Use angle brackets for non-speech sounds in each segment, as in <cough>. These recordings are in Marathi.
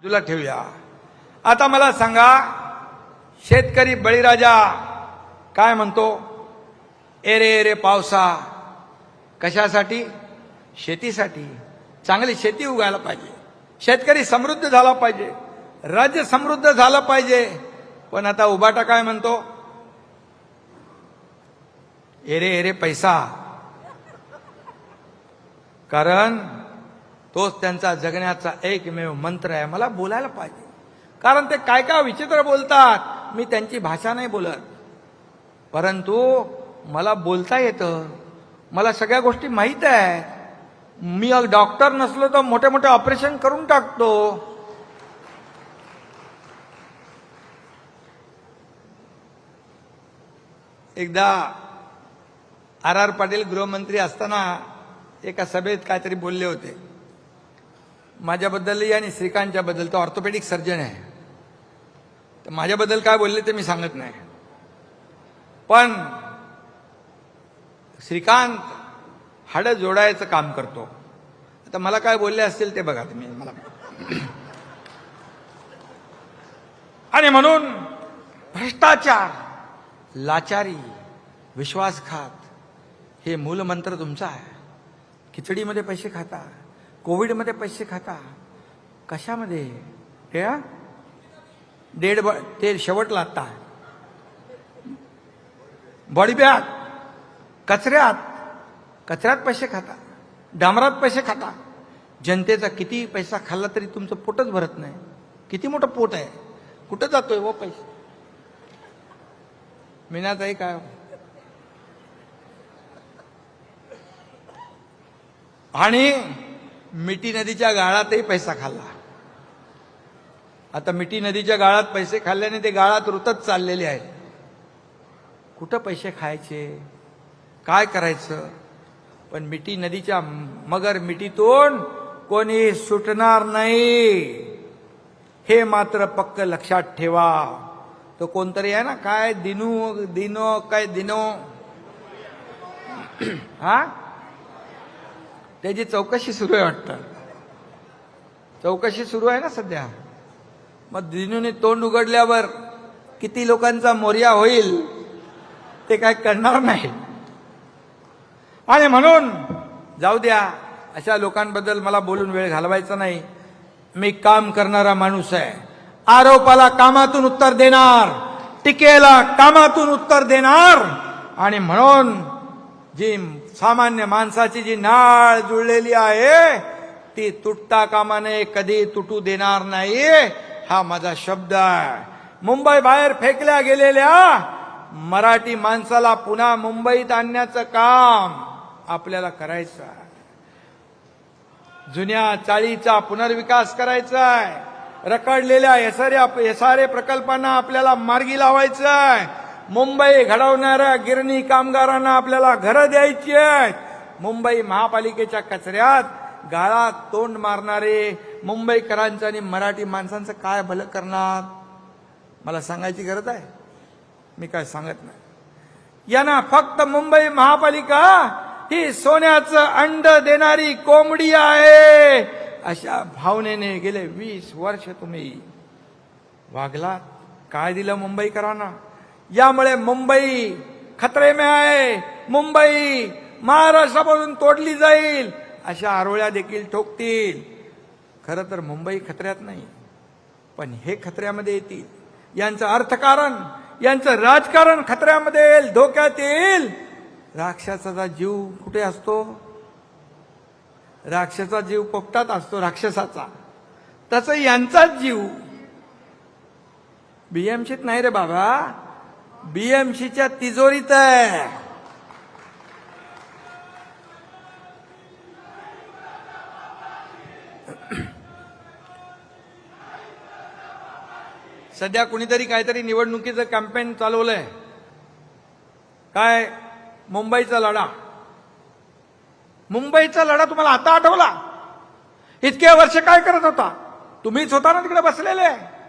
बाजूला ठेवूया. आता मला सांगा शेतकरी बळीराजा काय म्हणतो? एरे एरे पावसा कशासाठी? शेतीसाठी. चांगली शेती उगायला पाहिजे. शेतकरी समृद्ध झाला पाहिजे. राज्य समृद्ध झालं पाहिजे. पण आता उबाटा काय म्हणतो? एरे एरे पैसा. कारण तोच त्यांचा जगण्याचा एकमेव मंत्र आहे. मला बोलायला पाहिजे. कारण ते काय काय विचित्र बोलतात मी त्यांची भाषा नाही बोलत. परंतु मला बोलता येतं. मला सगळ्या गोष्टी माहीत आहेत. मी डॉक्टर नसलो तर मोठे मोठे ऑपरेशन करून टाकतो. एकदा आर आर पाटील गृहमंत्री असताना एका सभेत काहीतरी बोलले होते. माझ्याबद्दलही आणि श्रीकांतच्याबद्दल तो ऑर्थोपेडिक सर्जन आहे. तर माझ्याबद्दल काय बोलले ते मी सांगत नाही. पण श्रीकांत हाडं जोडायचं काम करतो. आता मला काय बोलले असतील ते बघा तुम्ही मला आणि म्हणून भ्रष्टाचार लाचारी विश्वासघात हे मूलमंत्र तुमचा आहे. खिचडीमध्ये पैसे खाता. कोविडमध्ये पैसे खाता? कशामध्ये? हे डेड ब ते शेवटला आता बॉडी कचऱ्यात कचऱ्यात पैसे खाता डांबरात पैसे खाता. जनतेचा किती पैसा खाल्ला तरी तुमचं पोटच भरत नाही. किती मोठं पोट आहे? कुठं जातोय व पैसे? मीनाताई काय? आणि मिठी नदीच्या गाळातही पैसा खाल्ला. आता मिठी नदीच्या गाळात पैसे खाल्ल्याने ते गाळात रुतत चाललेले आहेत. कुठं पैसे खायचे? काय करायचं? पण मिठी नदीच्या मगर मिठीतून कोणी सुटणार नाही. हे मात्र पक्क लक्षात ठेवा. तो कोणतरी आहे ना? काय दिनू दिनो काय दिनो? <clears throat> हा? त्याची चौकशी सुरू आहे वाटतं. चौकशी सुरू आहे ना सध्या. मग दिनूने तोंड उघडल्यावर किती लोकांचा मोर्या होईल ते काय करणार नाही. आणि म्हणून जाऊ द्या अशा लोकांबद्दल मला बोलून वेळ घालवायचा नाही. मी काम करणारा माणूस आहे. आरोपाला कामातून उत्तर देणार टीकेला कामातून उत्तर देणार. आणि म्हणून जी सामान्य माणसाची जी नाळ जुळलेली आहे ती तुटता कामा नये कधी तुटू देणार नाही हा माझा शब्द आहे. मुंबई बाहेर फेकल्या गेलेल्या मराठी माणसाला पुन्हा मुंबईत आणण्याचं काम आपल्याला करायचं आहे. जुन्या चाळीचा पुनर्विकास करायचा आहे. रखडलेल्या एसारे एसआरए प्रकल्पांना आपल्याला मार्गी लावायचं आहे. मुंबई घडवणाऱ्या गिरणी कामगारांना आपल्याला घरं द्यायची आहेत. मुंबई महापालिकेच्या कचऱ्यात गाळात तोंड मारणारे मुंबईकरांचं आणि मराठी माणसांचं काय भलं करणार? मला सांगायची गरज आहे? मी काय सांगत नाही. यांना फक्त मुंबई महापालिका ही सोन्याचं अंड देणारी कोंबडी आहे. अशा भावनेने गेले वीस वर्ष तुम्ही. वागलात? काय दिलं मुंबईकरांना? यामुळे मुंबई खतरे में आहे. मुंबई महाराष्ट्रापासून तोडली जाईल. अशा आरोळ्या देखील ठोकतील. खरं तर मुंबई खतऱ्यात नाही पण हे खतऱ्यामध्ये येतील. यांचं अर्थकारण यांचं राजकारण खतऱ्यामध्ये येईल धोक्यात येईल. राक्षसाचा जीव कुठे असतो? राक्षसाचा जीव पोपटात असतो राक्षसाचा. तसं यांचाच जीव. बीएमसीत नाही रे बाबा. बीएमसीच्या तिजोरीत आहे. सध्या कुणीतरी काहीतरी निवडणुकीचं कॅम्पेन चालवलंय. काय? मुंबईचा लढा. मुंबईचा लढा तुम्हाला आता आठवला? इतके वर्ष काय करत होता? तुम्हीच होता ना तिकडे बसलेले?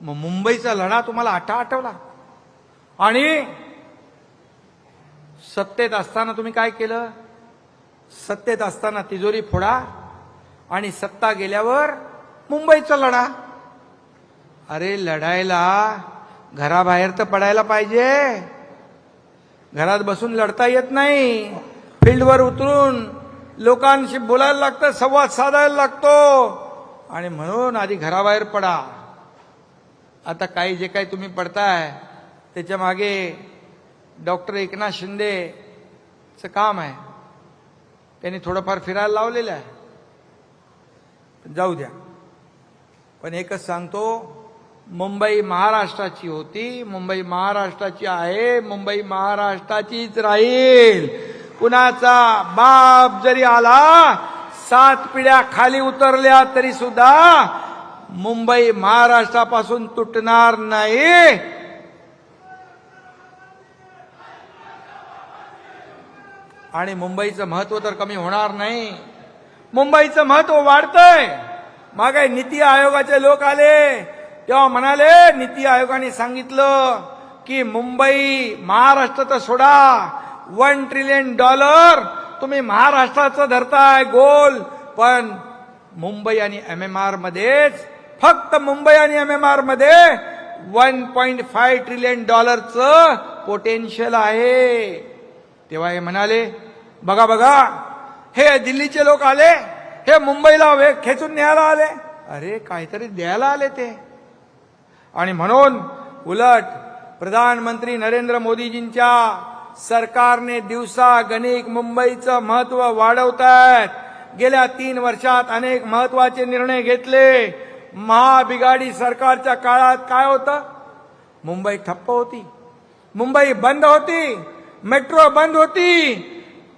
मग मुंबईचा लढा तुम्हाला आठा आठवला. आणि सत्तेत असताना तुम्ही काय केलं? सत्तेत असताना तिजोरी फोडा आणि सत्ता गेल्यावर मुंबईचा लढा. अरे लढायला घराबाहेर तर पडायला पाहिजे. घरात बसून लढता येत नाही. फील्डवर उतरून लोकांशी बोलायला लागतं संवाद साधायला लागतो. आणि म्हणून आधी घराबाहेर पडा. आता काही जे काही तुम्ही पडताय त्याच्यामागे डॉक्टर एकनाथ शिंदेचं काम आहे. त्यांनी थोडंफार फिरायला लावलेलं आहे. जाऊ द्या. पण एकच सांगतो मुंबई महाराष्ट्राची होती मुंबई महाराष्ट्राची आहे मुंबई महाराष्ट्राचीच राहील. कुणाचा बाप जरी आला सात पिढ्या खाली उतरल्या तरी सुद्धा मुंबई महाराष्ट्रापासून तुटणार नाही. आणि मुंबईचं महत्त्व तर कमी होणार नाही. मुंबईचं महत्त्व वाढतंय. मागे नीती आयोगाचे लोक आले. तेव्हा म्हणाले नीती आयोगाने सांगितलं की मुंबई महाराष्ट्र तर सोडा. वन ट्रिलियन डॉलर तुम्ही महाराष्ट्राचं धरताय गोल. पण मुंबई आणि एम एम आर मध्येच फक्त मुंबई आणि एम एम आरमध्ये वन पॉइंट फाय ट्रिलियन डॉलरचं पोटेन्शियल आहे. तेव्हा हे म्हणाले बघा बघा हे दिल्लीचे लोक आले हे मुंबईला खेचून न्यायला आले. अरे काहीतरी द्यायला आले ते. आणि म्हणून उलट प्रधानमंत्री नरेंद्र मोदीजींच्या सरकारने दिवसा गणिक मुंबईचं महत्त्व वाढवत आहेत गेल्या तीन वर्षात अनेक महत्त्वाचे निर्णय घेतले. महाबिगाडी सरकारच्या काळात काय होतं? मुंबई ठप्प होती. मुंबई बंद होती. मेट्रो बंद होती.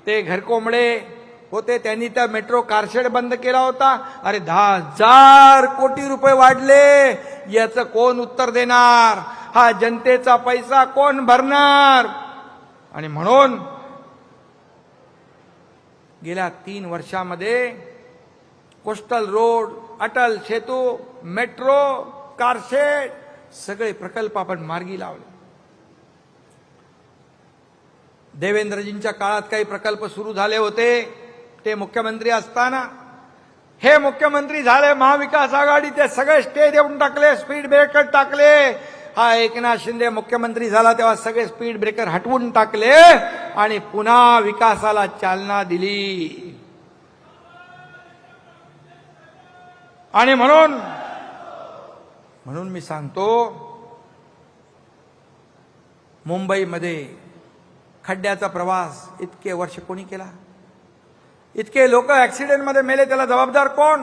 ते घरकोंबडे होते त्यांनी त्या मेट्रो कारशेड बंद केला होता. अरे दहा हजार कोटी रुपये वाढले. याचं कोण उत्तर देणार? हा जनतेचा पैसा कोण भरणार? आणि म्हणून गेल्या तीन वर्षामध्ये coastal road Atal Setu metro car shed सगळे प्रकल्प आपण मार्गी लावले. देवेंद्रजींच्या काळात काही प्रकल्प सुरू झाले होते ते मुख्यमंत्री असताना. हे मुख्यमंत्री झाले महाविकास आघाडी ते सगळे स्टे देऊन टाकले स्पीड ब्रेकर टाकले. हा एकनाथ शिंदे मुख्यमंत्री झाला तेव्हा सगळे स्पीड ब्रेकर हटवून टाकले आणि पुन्हा विकासाला चालना दिली. आणि म्हणून म्हणून मी सांगतो मुंबईमध्ये खड्ड्याचा प्रवास इतके वर्ष कोणी केला? इतके लोक ऍक्सिडेंटमध्ये मेले त्याला जबाबदार कोण?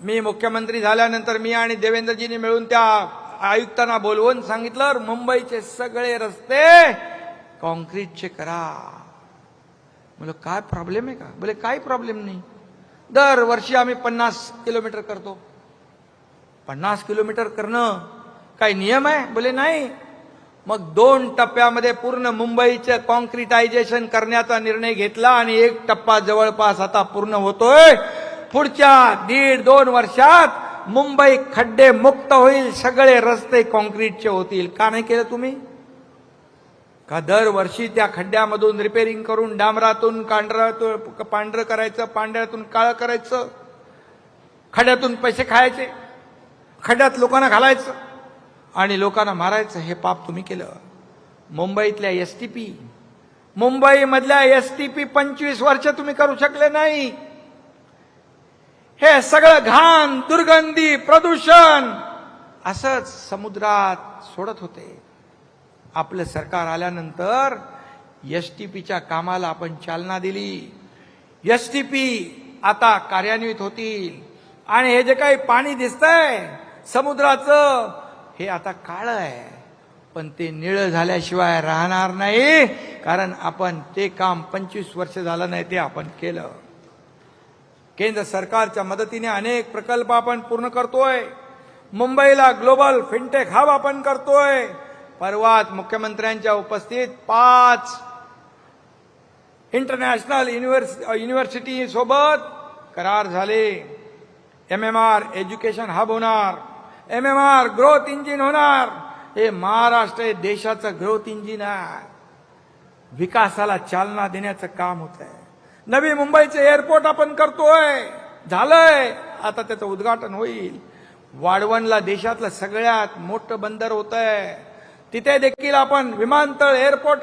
मी मुख्यमंत्री झाल्यानंतर मी आणि देवेंद्रजींनी मिळून त्या आयुक्तांना बोलवून सांगितलं मुंबईचे सगळे रस्ते कॉन्क्रीटचे करा. बोल काय प्रॉब्लेम आहे का? बोले काही प्रॉब्लेम नाही. दरवर्षी आम्ही पन्नास किलोमीटर करतो. पन्नास किलोमीटर करणं काही नियम आहे? बोले नाही. मग दोन टप्प्यामध्ये पूर्ण मुंबईचं कॉन्क्रिटायझेशन करण्याचा निर्णय घेतला आणि एक टप्पा जवळपास आता पूर्ण होतोय. पुढच्या दीड दोन वर्षात मुंबई खड्डे मुक्त होईल सगळे रस्ते कॉन्क्रीटचे होतील. का नाही केलं तुम्ही? का दरवर्षी त्या खड्ड्यामधून रिपेरिंग करून डांबरातून कांढरातून पांढरं करायचं पांढऱ्यातून काळं करायचं खड्ड्यातून पैसे खायचे खड्ड्यात लोकांना घालायचं आणि लोकांना मारायचं हे पाप तुम्ही केलं. मुंबईतल्या एस टी पी मुंबईमधल्या एस टी पी पंचवीस वर्ष तुम्ही करू शकले नाही. हे सगळं घाण दुर्गंधी प्रदूषण असंच समुद्रात सोडत होते. आपलं सरकार आल्यानंतर एस टी पीच्या कामाला आपण चालना दिली. एस टी पी आता कार्यान्वित होतील. आणि हे जे काही पाणी दिसतंय समुद्राचं हे आता काळ आहे. पण ते निळं झाल्याशिवाय राहणार नाही कारण आपण ते काम पंचवीस वर्ष झालं नाही ते आपण केलं. केंद्र सरकारच्या मदतीने अनेक प्रकल्प आपण पूर्ण करतोय. मुंबईला ग्लोबल फिनटेक हब आपण करतोय. परवाच मुख्यमंत्र्यांच्या उपस्थित पाच इंटरनॅशनल युनिव्हर्सिटी सोबत करार झाले. M M R education hub होणार. M M R growth engine होणार. हे महाराष्ट्र हे देशाचं ग्रोथ इंजिन आहे. विकासाला चालना देण्याचं काम होत आहे. नवी मुंबईचे एअरपोर्ट आपण करतोय. झालंय. आता त्याचं उद्घाटन होईल. वाढवणला देशातलं सगळ्यात मोठं बंदर होत आहे तिथे देखील आपण विमानतळ एअरपोर्ट